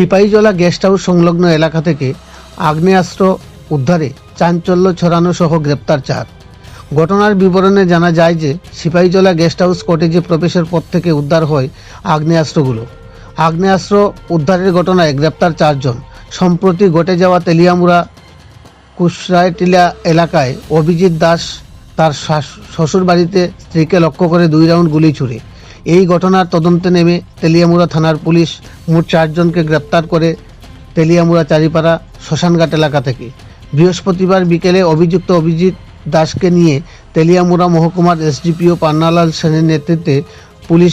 Sepahijala guest house সংলগ্ন এলাকা থেকে আগ্নেয়াস্ত্র উদ্ধারে চাঞ্চল্য ছড়ানো সহ গ্রেপ্তার চার। ঘটনার বিবরণে জানা যায় যে সিপাহীজলা গেস্ট হাউস কটেজে প্রবেশের পর থেকে উদ্ধার হয় আগ্নেয়াস্ত্রগুলো। আগ্নেয়াস্ত্র উদ্ধারের ঘটনায় গ্রেপ্তার চারজন। সম্প্রতি ঘটে যাওয়া তেলিয়ামুড়া কুশরাইটিলা এলাকায় অভিজিৎ দাস তার শাশ- শ্বশুরবাড়িতে স্ত্রীকে লক্ষ্য করে দুই রাউন্ড গুলি ছুড়ে। এই ঘটনার তদন্তে নেমে তেলিয়ামুড়া থানার পুলিশ মোট চারজনকে গ্রেপ্তার করে তেলিয়ামুড়া চারিপাড়া শ্মশানঘাট এলাকা থেকে। বৃহস্পতিবার বিকেলে অভিযুক্ত অভিজিৎ দাসকে নিয়ে তেলিয়ামুড়া মহকুমার এসডিপিও পান্নালাল সেনের নেতৃত্বে পুলিশ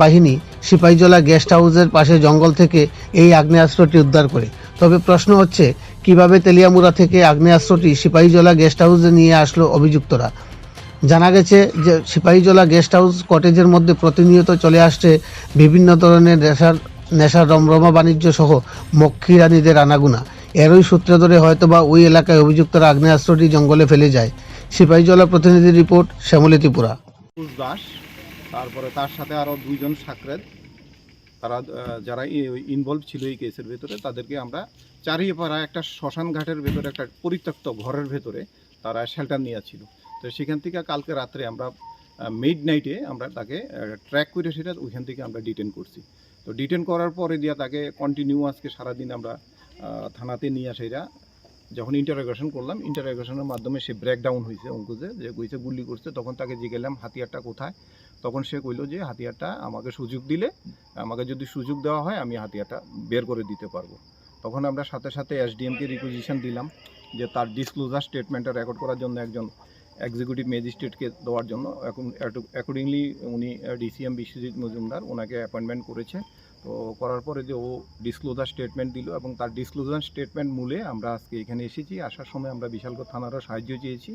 বাহিনী সিপাহীজলা গেস্ট হাউসের পাশে জঙ্গল থেকে এই আগ্নেয়াস্ত্রটি উদ্ধার করে। তবে প্রশ্ন হচ্ছে, কীভাবে তেলিয়ামুড়া থেকে আগ্নেয়াস্ত্রটি সিপাহীজলা গেস্ট হাউসে নিয়ে আসলো অভিযুক্তরা? জানা গেছে যে সিপাহীজলা গেস্ট হাউস কটেজের মধ্যে প্রতিনিয়ত চলে আসছে বিভিন্ন ধরনের নেশার নেশার রমরমা বাণিজ্য সহ মক্ষীরানীদের আনাগুনা। এরই সূত্রে ধরে হয়তোবা ওই এলাকায় অভিযুক্তরা আগ্নেয়াস্ত্রটি জঙ্গলে ফেলে যায়। সিপাহীজলা প্রতিনিধি রিপোর্ট, শ্যামলী ত্রিপুরা। দাস, তারপরে তার সাথে আরও দুইজন সাকরেদ তারা যারা ইনভলভ ছিল এই কেসের ভেতরে, তাদেরকে আমরা চারিয়ে চারিপাড়া একটা শ্মশান ঘাটের ভেতরে, একটা পরিত্যক্ত ঘরের ভেতরে তারা শেল্টার নিয়েছিল তো সেখান থেকে কালকে রাত্রে আমরা মিড নাইটে আমরা তাকে ট্র্যাক করে সেটা ওইখান থেকে আমরা ডিটেন করছি। তো ডিটেন করার পরে দিয়ে তাকে কন্টিনিউ আজকে সারাদিন আমরা থানাতে নিয়ে আসে এরা। যখন ইন্টারোগেশন করলাম ইন্টারোগেশনের মাধ্যমে সে ব্রেকডাউন হয়েছে অঙ্কুজে যে গুইছে গুলি করছে, তখন তাকে জিজ্ঞেলাম হাতিয়ারটা কোথায়? তখন সে কইল যে, হাতিয়ারটা আমাকে সুযোগ দিলে, আমাকে যদি সুযোগ দেওয়া হয়, আমি হাতিয়ারটা বের করে দিতে পারব। তখন আমরা সাথে সাথে এসডিএমকে রিকুইজিশন দিলাম, যে তার ডিসক্লোজার স্টেটমেন্টটা রেকর্ড করার জন্য একজন এক্সিকিউটিভ ম্যাজিস্ট্রেটকে দেওয়ার জন্য। এখন অ্যাকর্ডিংলি উনি ডিসিএম বিশ্বজিৎ মজুমদার ওনাকে অ্যাপয়েন্টমেন্ট করেছে। তো করার পরে যে ও ডিসক্লোজার স্টেটমেন্ট দিল এবং তার ডিসক্লোজার স্টেটমেন্ট মূলে আমরা আজকে এখানে এসেছি। আসার সময় আমরা বিশালগড় থানারও সাহায্য চেয়েছি।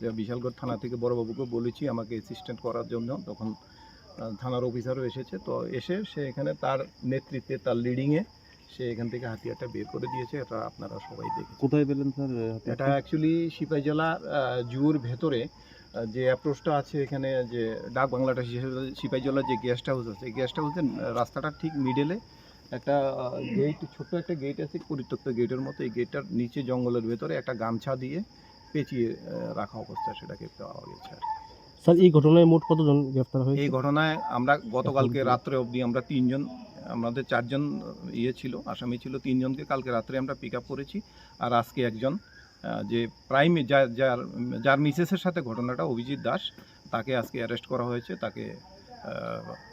যে বিশালগড় থানা থেকে বড়বাবুকে বলেছি আমাকে অ্যাসিস্ট্যান্ট করার জন্য। তখন থানার অফিসারও এসেছে। তো এসে সে এখানে তার নেতৃত্বে, তার লিডিংয়ে সে এখান থেকে হাতিয়ারটা বের করে দিয়েছে এটা আপনারা সবাই দেখেছেন কোথায় পেলেন স্যার এটা অ্যাকচুয়ালি সিপাহীজলা জুর ভেতরে যে অ্যাপ্রোচটা আছে এখানে যে ডাক বাংলাটা সিপাহীজলা যে গেস্ট হাউস আছে এই গেস্ট হাউসের রাস্তাটা ঠিক মিডলে একটা গেট ছোট্ট একটা গেট আছে পরিত্যক্ত গেটের মতো এই গেটটার নিচে জঙ্গলের ভেতরে একটা গামছা দিয়ে পেঁচিয়ে রাখা অবস্থা সেটাকে পাওয়া গেছে আর। স্যার এই ঘটনায় মোট কতজন গ্রেফতার এই ঘটনায় আমরা গতকালকে রাত্রে অবধি আমরা তিনজন আমাদের চারজন ইয়ে ছিল আসামি ছিল তিনজনকে কালকে রাত্রে আমরা পিক আপ করেছি। আর আজকে একজন যে প্রাইম যার যার যার মিসেসের সাথে ঘটনাটা অভিজিৎ দাস তাকে আজকে অ্যারেস্ট করা হয়েছে তাকে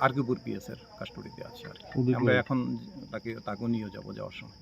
আরকিপুর পিএসের কাস্টডিতে আছে আর আমরা এখন তাকে তাকেও নিয়ে যাব যাওয়ার সময়।